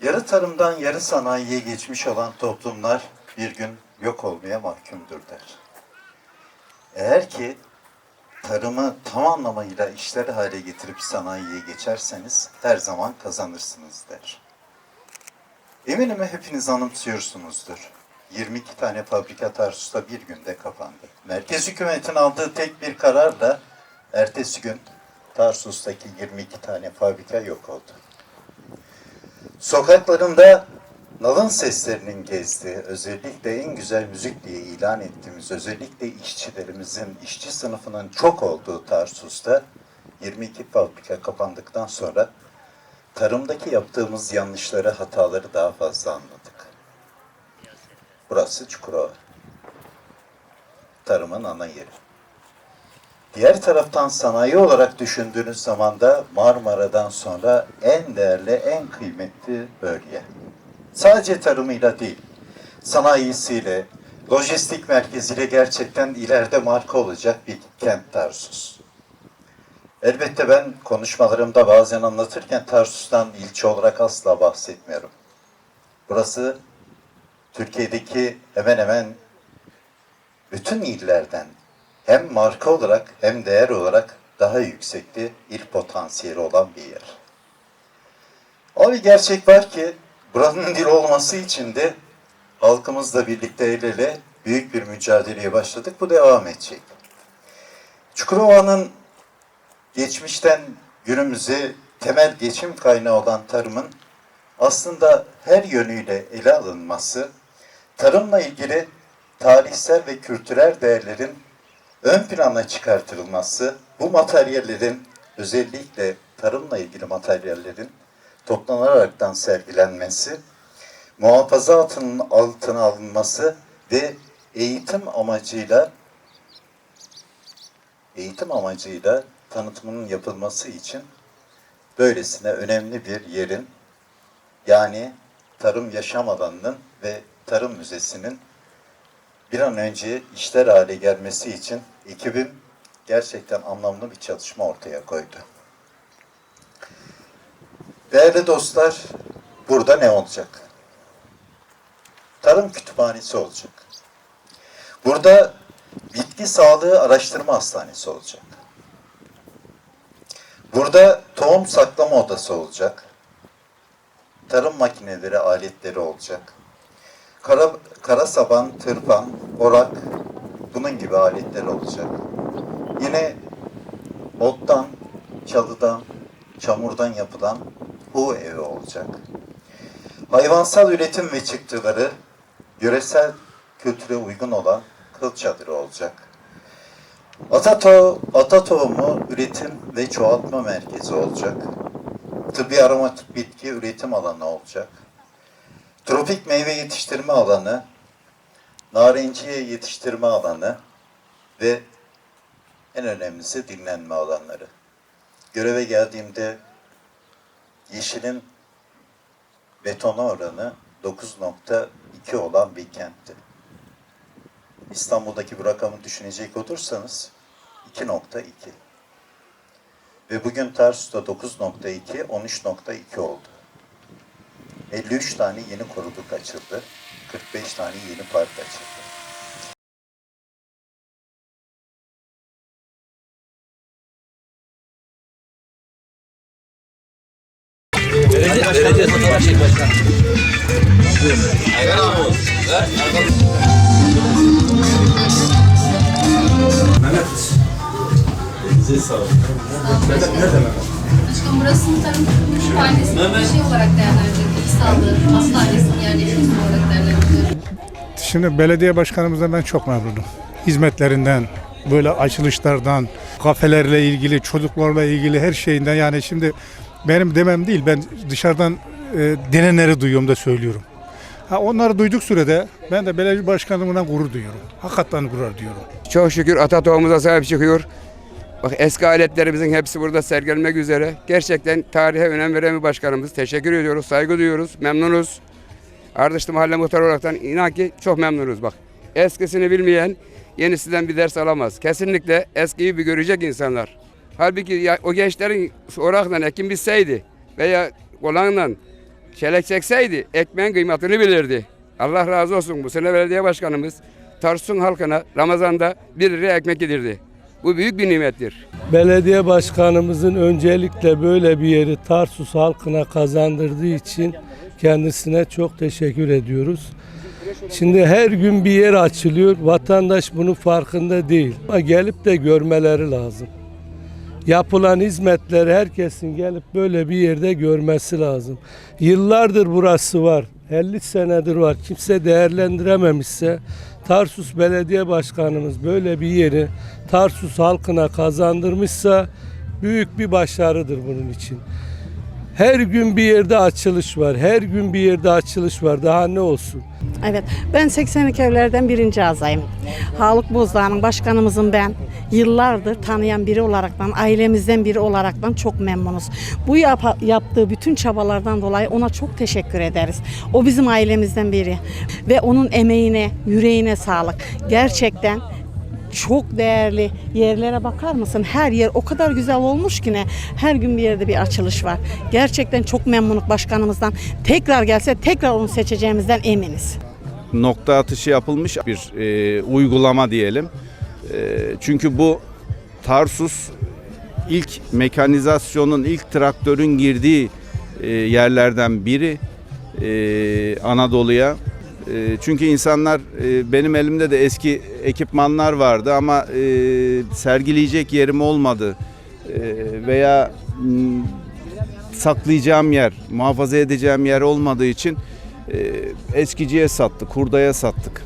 yarı tarımdan yarı sanayiye geçmiş olan toplumlar bir gün yok olmaya mahkumdur der. Eğer ki tarımı tam anlamıyla işler hale getirip sanayiye geçerseniz her zaman kazanırsınız der. Eminim hepiniz anımsıyorsunuzdur. 22 tane fabrika Tarsus'ta bir günde kapandı. Merkez hükümetin aldığı tek bir kararla ertesi gün Tarsus'taki 22 tane fabrika yok oldu. Sokaklarında nalın seslerinin gezdiği, özellikle en güzel müzik diye ilan ettiğimiz, özellikle işçilerimizin, işçi sınıfının çok olduğu Tarsus'ta 22 fabrika kapandıktan sonra tarımdaki yaptığımız yanlışları, hataları daha fazla anladık. Burası Çukurova. Tarımın ana yeri. Diğer taraftan sanayi olarak düşündüğünüz zaman da Marmara'dan sonra en değerli, en kıymetli bölge. Sadece tarımıyla değil, sanayisiyle, lojistik merkeziyle gerçekten ileride marka olacak bir kent Tarsus. Elbette ben konuşmalarımda bazen anlatırken Tarsus'tan ilçe olarak asla bahsetmiyorum. Burası Türkiye'deki hemen hemen bütün illerden hem marka olarak hem değer olarak daha yüksekli il potansiyeli olan bir yer. Ama bir gerçek var ki buranın dil olması için de halkımızla birlikte el ele büyük bir mücadeleye başladık. Bu devam edecek. Çukurova'nın geçmişten günümüze temel geçim kaynağı olan tarımın aslında her yönüyle ele alınması, tarımla ilgili tarihsel ve kültürel değerlerin ön plana çıkartılması, bu materyallerin özellikle tarımla ilgili materyallerin toplanaraktan sergilenmesi, muhafaza altının altına alınması ve eğitim amacıyla eğitim amacıyla tanıtımının yapılması için böylesine önemli bir yerin yani tarım yaşam alanının ve tarım müzesinin bir an önce işler hale gelmesi için ekibim gerçekten anlamlı bir çalışma ortaya koydu. Değerli dostlar, burada ne olacak? Tarım kütüphanesi olacak. Burada bitki sağlığı araştırma hastanesi olacak. Burada tohum saklama odası olacak. Tarım makineleri, aletleri olacak. Kara, kara saban, tırpan, orak, bunun gibi aletler olacak. Yine ottan, çalıdan, çamurdan yapılan hu evi olacak. Hayvansal üretim ve çıktıları yöresel kültüre uygun olan kıl çadırı olacak. Ata, to ata üretim ve çoğaltma merkezi olacak. Tıbbi aromatik bitki üretim alanı olacak. Tropik meyve yetiştirme alanı, narenciye yetiştirme alanı ve en önemlisi dinlenme alanları. Göreve geldiğimde yeşilin betona oranı 9.2 olan bir kentti. İstanbul'daki bu rakamı düşünecek olursanız 2.2. Ve bugün Tarsus'ta 9.2, 13.2 oldu. 53 tane yeni koruluk açıldı. 45 tane yeni park açıldı. Belediye, belediye fotoğraf çek başkan. Aynen abi. Ver. Başkanım burasının tarım kütüphanesini bir şey olarak değerlendirdik. Sağlığı, olarak. Şimdi belediye başkanımızdan ben çok memnunum. Hizmetlerinden, böyle açılışlardan, kafelerle ilgili, çocuklarla ilgili her şeyinden yani şimdi benim demem değil ben dışarıdan e, denenleri duyuyorum da söylüyorum. Ha, onları duyduk sürede ben de belediye başkanlığından gurur duyuyorum. Hakikaten gurur duyuyorum. Çok şükür ata tohumumuza sahip çıkıyor. Bak eski aletlerimizin hepsi burada sergilenmek üzere. Gerçekten tarihe önem veren bir başkanımız. Teşekkür ediyoruz, saygı duyuyoruz, memnunuz. Ardışlı Mahalle Muhtarı olaraktan inan ki çok memnunuz bak. Eskisini bilmeyen yenisinden bir ders alamaz. Kesinlikle eskiyi bir görecek insanlar. Halbuki ya, o gençlerin orakla ekim bitseydi veya kolanla çelek çekseydi ekmeğin kıymetini bilirdi. Allah razı olsun bu sene belediye başkanımız Tarsus'un halkına Ramazan'da bir liraya ekmek yedirdi. Bu büyük bir nimettir. Belediye başkanımızın öncelikle böyle bir yeri Tarsus halkına kazandırdığı için kendisine çok teşekkür ediyoruz. Şimdi her gün bir yer açılıyor. Vatandaş bunun farkında değil. Ama gelip de görmeleri lazım. Yapılan hizmetleri herkesin gelip böyle bir yerde görmesi lazım. Yıllardır burası var. 50 senedir var. Kimse değerlendirememişse Tarsus Belediye Başkanımız böyle bir yeri Tarsus halkına kazandırmışsa büyük bir başarıdır bunun için. Her gün bir yerde açılış var. Her gün bir yerde açılış var. Daha ne olsun? Evet, ben 82 evlerden birinci azayım. Halık Bozdağ'ın başkanımızın ben yıllardır tanıyan biri olaraktan, ailemizden biri olaraktan çok memnunuz. Bu yap- yaptığı bütün çabalardan dolayı ona çok teşekkür ederiz. O bizim ailemizden biri ve onun emeğine, yüreğine sağlık. Gerçekten çok değerli yerlere bakar mısın? Her yer o kadar güzel olmuş ki ne? Her gün bir yerde bir açılış var. Gerçekten çok memnunuk başkanımızdan. Tekrar gelse tekrar onu seçeceğimizden eminiz. nokta atışı yapılmış bir e, uygulama diyelim. E, çünkü bu Tarsus ilk mekanizasyonun, ilk traktörün girdiği e, yerlerden biri e, Anadolu'ya. E, çünkü insanlar benim elimde de eski ekipmanlar vardı ama sergileyecek yerim olmadı veya saklayacağım yer, muhafaza edeceğim yer olmadığı için eskiciye sattık, hurdaya sattık.